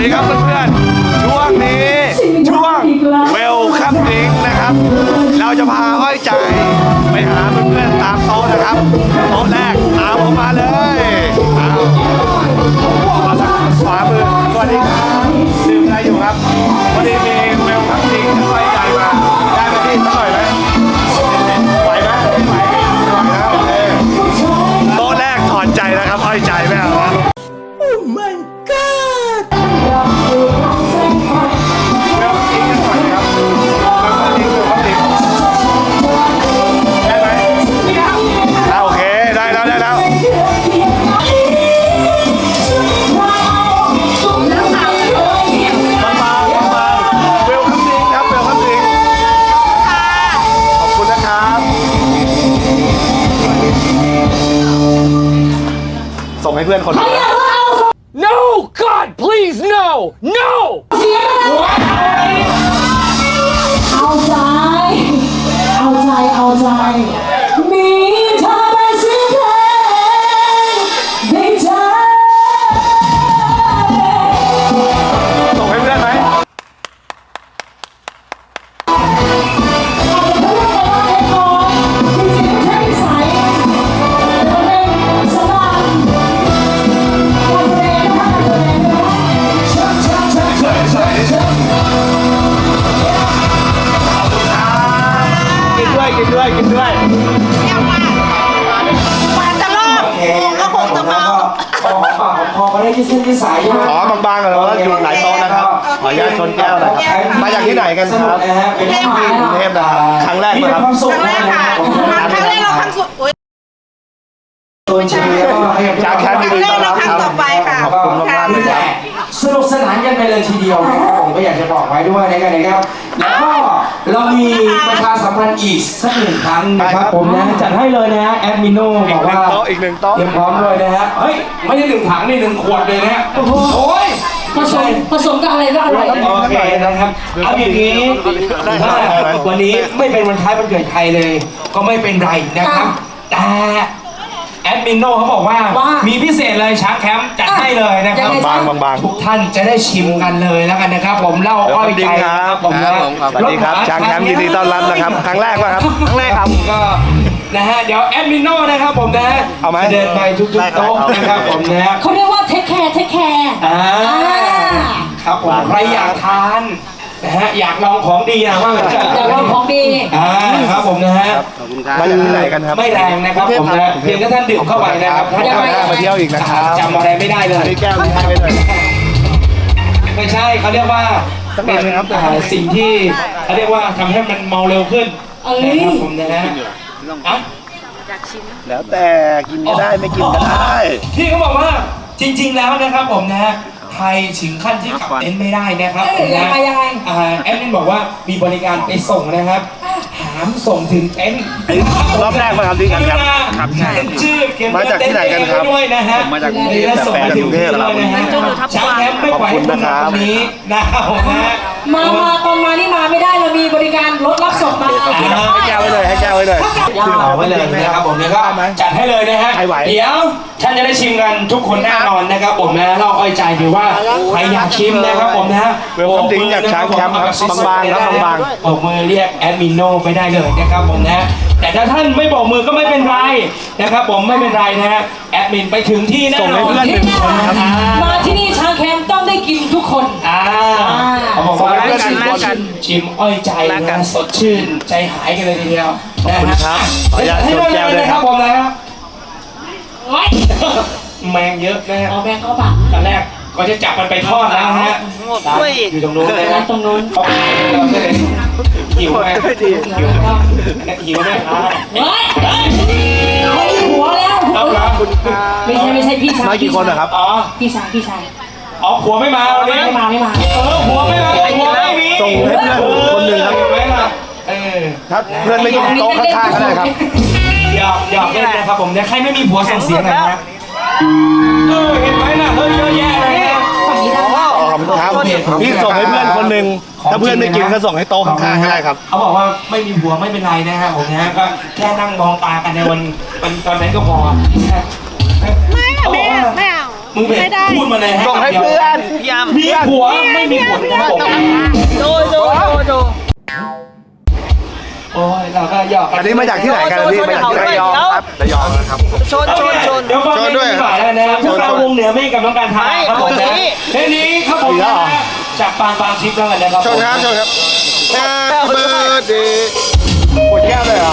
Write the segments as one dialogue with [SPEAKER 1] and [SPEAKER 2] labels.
[SPEAKER 1] ดีครับเพื่อนๆ ช่วงนี้ ช่วงเวลคัมดิงนะครับ เราจะพาอ้อยใจไปหาเพื่อนๆตามโต๊ะนะครับ โต๊ะแรกตามผมมาเลยเอา เพื่อนคนหนึงนะ
[SPEAKER 2] No! God, please, no! No!
[SPEAKER 3] พัน
[SPEAKER 4] ธ์อีกสักหนึ่งครั้งนะครับผมนะจัดให้เลยนะฮะแอดมิโน่
[SPEAKER 1] อี
[SPEAKER 4] บ
[SPEAKER 1] ก
[SPEAKER 4] อก
[SPEAKER 1] หนึ่ง
[SPEAKER 4] ว่า
[SPEAKER 1] โต๊ะอีกหนึ่งโต๊ะ
[SPEAKER 4] เตรียมพร้อมด้วยนะฮะเฮ้ยไม่ได้หนึ่งถังนี่หนึ่งขวดเลยนะฮะโอ้โหโอ้ย
[SPEAKER 3] ผสมผสมกับอะไรก็อร่อย
[SPEAKER 4] โอเคนะครับเอาอย่างนี้ถ้าวันนี้ไม่เป็นวันคล้ายวันเกิดใครเลย ก็ไม่เป็นไรนะครับแต่แอ ดมินโน่เขาบอกว่า
[SPEAKER 3] ว่า
[SPEAKER 4] มีพิเศษเลยช้างแคมป์จัดให้เลยนะครับ
[SPEAKER 3] ยังไง
[SPEAKER 1] บางบางบาง
[SPEAKER 4] ทุกท่านจะได้ชิมกันเลยแล้วกันนะครับ ผมเล่าอ้อยใจ
[SPEAKER 1] ครับ
[SPEAKER 4] ผมนะ
[SPEAKER 1] สวัสดีครับช้างแคมป์ยินดีต้อนรับนะครับ ครั้งแรกป่ะครับ ครั้งแรกครับ
[SPEAKER 4] ก็นะฮะเดี๋ยวแอดมินโน่นะครับผมนะ
[SPEAKER 1] เอาไหม
[SPEAKER 4] จะเดินไปทุก
[SPEAKER 1] ได้
[SPEAKER 4] ๆ
[SPEAKER 1] ครับ
[SPEAKER 4] โต๊ะนะครับผมนะ
[SPEAKER 3] เขาเรียกว่าเทคแคร์เทคแคร์
[SPEAKER 4] อ่าครับผมใครอยากทานนะฮะอยากลองของดีนะว่า
[SPEAKER 3] อยากลองของดี
[SPEAKER 4] อ่าครับ ผมนะฮะ
[SPEAKER 1] มาจากที่ไหนกันครับ
[SPEAKER 4] ไม่แรงนะครับผมนะเพียงแค่ท่านดื่มเข้าไปนะครับ
[SPEAKER 1] ขอบคุณครับมาเที่ยวอีกนะครับ
[SPEAKER 4] จำอะไรไม่ได้เลย
[SPEAKER 1] นี่แก้วนี้ให้ไปเลย
[SPEAKER 4] ไม่ใช่เขาเรียกว่า
[SPEAKER 1] สักหน่
[SPEAKER 4] เป็
[SPEAKER 1] อนยนะครับ
[SPEAKER 4] อ่าสิ่งที่เขาเรียกว่าทำให้มันเมาเร็วขึ้น
[SPEAKER 3] เอ้ย
[SPEAKER 4] นะครับผมนะฮะอะ
[SPEAKER 1] แล้วแต่กินก็ได้ไม่กินก็ได้
[SPEAKER 4] พี่เขาบอกว่าจริง ๆ แล้วนะครับผมนะฮะ ใครถึงขั้นที่ขับเต็นท์ไม่ได้นะครับผมนะ
[SPEAKER 3] ยังไงยังไง
[SPEAKER 4] อ่าแอดมินบอกว่ามีบริการไปส่งนะครับหามส่งถึงเต็นท์
[SPEAKER 1] รอบแรกมาครับที่กันครับครับใช่
[SPEAKER 4] ชื่อเขียน
[SPEAKER 1] มาจากที่ไหนกันครับ
[SPEAKER 4] เต็ท์ด้วยนะฮะ
[SPEAKER 1] ผมมาจากกรุงเทพ
[SPEAKER 4] และส่งไปถึงที่เลยนะฮะ
[SPEAKER 5] แต่แฟนอยู่ทับ
[SPEAKER 4] ช้าง
[SPEAKER 5] วัน
[SPEAKER 4] แคมป์ไม่ไหว
[SPEAKER 1] ขอบคุณนะครับ
[SPEAKER 4] ตรงนี้นะครับผมนะฮะ
[SPEAKER 3] มามาตอนมานี่มาไม่ได้เรามีบริการรถรับส่งมา
[SPEAKER 1] ให้แก้วไว้เลยให้แก้วไว้เลย
[SPEAKER 4] เอาไว้เลยนะครับผมแล้วก็จัดให้เลยนะฮะ
[SPEAKER 1] ใครไหว
[SPEAKER 4] เดี๋ยวท่านจะได้ชิมกันทุกคนแน่นอนนะครับผมนะเราอ้อยใจหรือว่าใครอยากชิมนะครับผมนะฮะ
[SPEAKER 1] เวลคัมดิ้งจากช้างแคมป์ครับบางๆครับบาง
[SPEAKER 4] ๆบอกมือเรียกแอดมินโนไปได้เลยนะครับผมนะแต่ถ้าท่านไม่บอกมือก็ไม่เป็นไรนะครับผมไม่เป็นไรนะฮะแอดมินไปถึงที่แน่นอน
[SPEAKER 1] ส่งให้เพื่อนหนึ่งคนครับ
[SPEAKER 4] อ่า
[SPEAKER 3] มาที่นี่ ช้างแคมป์ต้องได้กินทุกคน
[SPEAKER 4] อ่าเขาบอกว่า
[SPEAKER 1] ส่งให้เพื่อนหนึ่งคน
[SPEAKER 4] ชิมชิมอ้อยใจนะสดชื่น ใจหายกันเลยทีเดียว
[SPEAKER 1] ขอบคุณครับขออนุญาต
[SPEAKER 4] ให้
[SPEAKER 1] ชนแก้วด้วย
[SPEAKER 4] นะ
[SPEAKER 1] ค
[SPEAKER 4] ค
[SPEAKER 1] รั
[SPEAKER 4] รับบผมนะครับ
[SPEAKER 3] ไว้
[SPEAKER 4] แมงเยอะนะฮะ
[SPEAKER 3] เอาแบงค์เข้าปาก
[SPEAKER 4] ตอนแรกก็จะจับมันไปทอดแล้วนะฮะ
[SPEAKER 5] หมดด้วยอีก
[SPEAKER 4] อยู่ตรงนู้นนะ
[SPEAKER 3] ร้า
[SPEAKER 4] ฮะ
[SPEAKER 3] นตรงนู้น
[SPEAKER 4] เขาเราเลยหิวไหมหิวไหมหิวไหมครับ
[SPEAKER 3] เฮ้ยเขามีหัวแล้ว
[SPEAKER 4] เอาละคุณ
[SPEAKER 3] ไม่ใช่ไม่ใช่พี่ชาย
[SPEAKER 1] มากี่คนนะครับ
[SPEAKER 4] อ๋อ
[SPEAKER 3] พี่ชายพี่ชาย
[SPEAKER 4] อ๋อผัวไม่มาวันนี้
[SPEAKER 3] ไม่มาไม่มา
[SPEAKER 4] เออผัวไม่มาผัวไม่มี
[SPEAKER 1] ส่งให้เพื่อนคนหนึ่งครับ
[SPEAKER 4] เห็นไหมล่ะเออ
[SPEAKER 1] ถ้าเพื่อนไม่กินโต๊ะข้างๆก็ได้ครับ
[SPEAKER 4] หยอกหยอกเล่นนะครับผมเนี่ยใครไม่มีผัวส่งเสียงหน่อยนะเออเห็นไหมล่ะเฮ้ยเยอะแยะเลยนะ
[SPEAKER 3] ฝั่งนี้ได้
[SPEAKER 1] ขอบคุณครับพี่ส่งให้เพื่อนคนหนึ่งถ้าเพื่อนไม่กินก็ส่งให้โต๊ะข้างๆก็ได้ครับ
[SPEAKER 4] เขาบอกว่าไม่มีผัวไม่เป็นไรนะฮะผมนะฮะก็แค่นั่งมองตากันในวันวันตอนนั้นก็พอ
[SPEAKER 5] มึ
[SPEAKER 4] งเป็นพูดมาเลย
[SPEAKER 6] ส่งให้เพื่อน
[SPEAKER 5] พี่ยาม
[SPEAKER 4] มีผัวไม่มีผัวนะผม
[SPEAKER 5] โดนโดน
[SPEAKER 4] โอ้ยเราก็หยอก
[SPEAKER 6] อันนี้มาจากที่ไหนกันพี่มาจากที่ระยองครับระยองครับ
[SPEAKER 5] ชนชนชน
[SPEAKER 4] เดี๋ยวฟังเพลงด้วยนะครับพวกเราวงเหนือไม่กับน้องการทายครับผมนะเพลงนี้ครับผมนะจากปางปางชิปแล้วกันนะครับ
[SPEAKER 6] ชนครับชนครับ Happy Birthday ดแก้ว
[SPEAKER 1] เลยเห
[SPEAKER 6] ร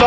[SPEAKER 7] ส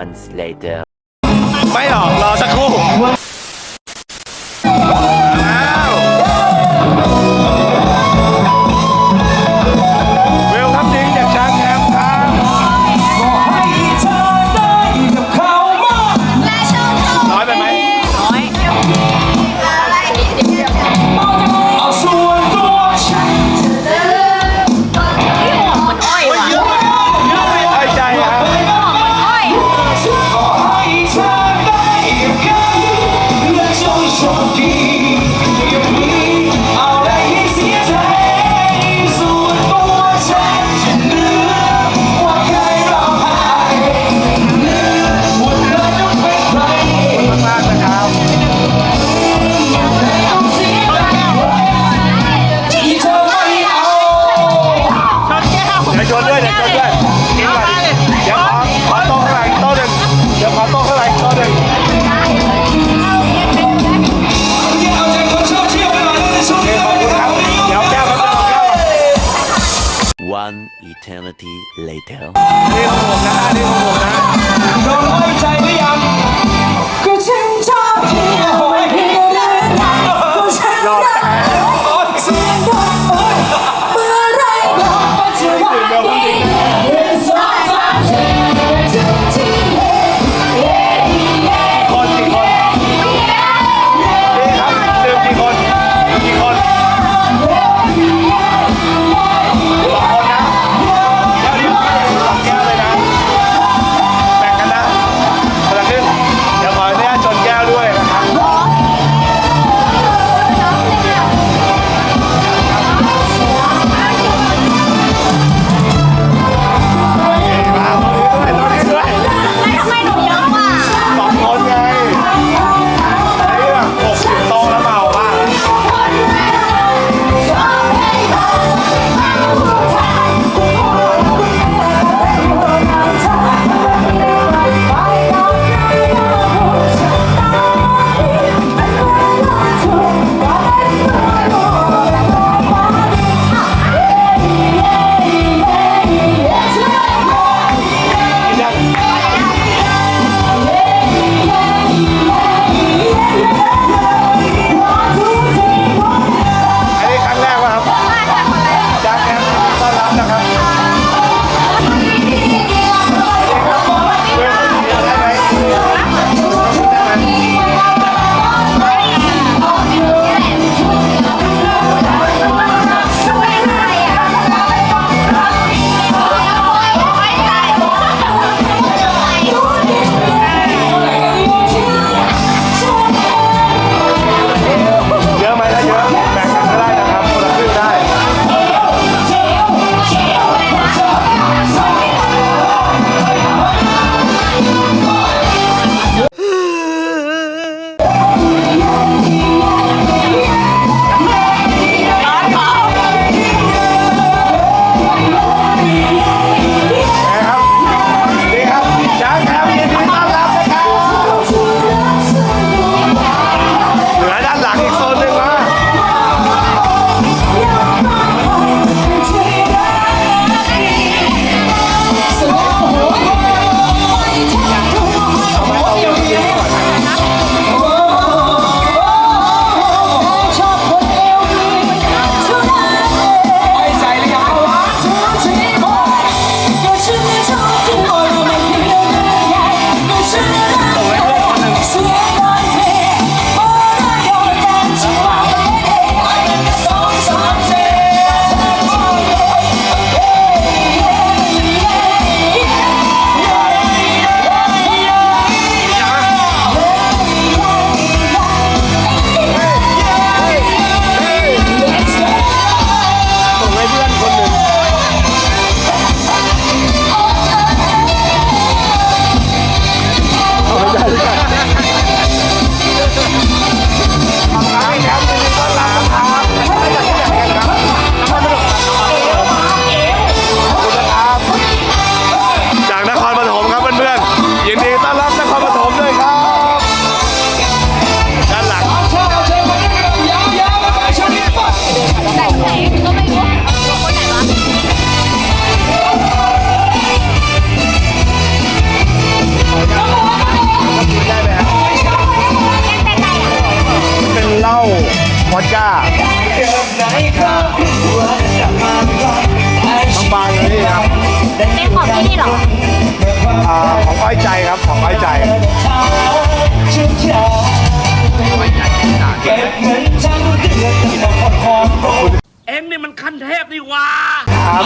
[SPEAKER 4] months later.
[SPEAKER 6] choque. later.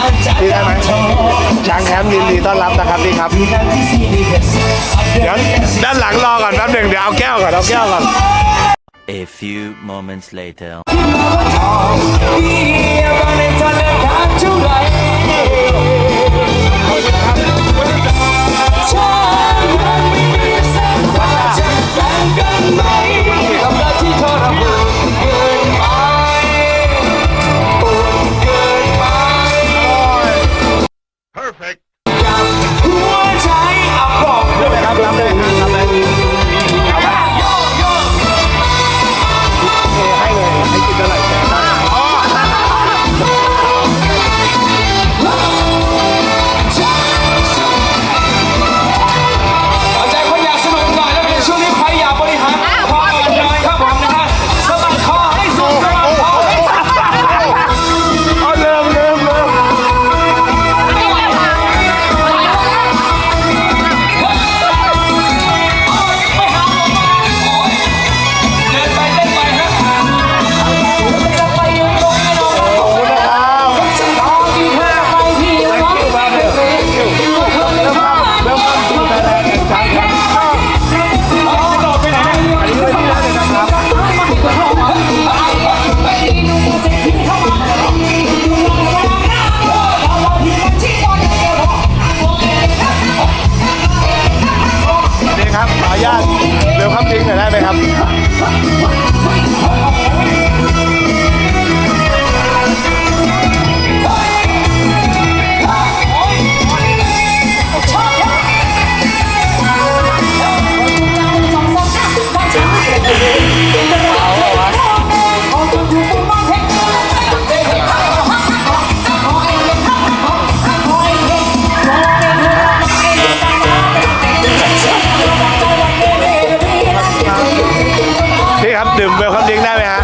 [SPEAKER 1] ครับนี่
[SPEAKER 5] ได้
[SPEAKER 1] ไหมช้างแคมป์ยินดีต้อนรับนะ
[SPEAKER 5] ครั
[SPEAKER 1] บนี่ครับ
[SPEAKER 5] เดี๋
[SPEAKER 1] ยวด้านหลังรอก่อนแป๊บหนึ่งเดี๋ยวเอาแก้วก่อนเอาแก้วก่อน
[SPEAKER 6] A few moments later
[SPEAKER 4] ฉันมา ดื่มเบล
[SPEAKER 1] คัมดิ้งได้ไหมฮะ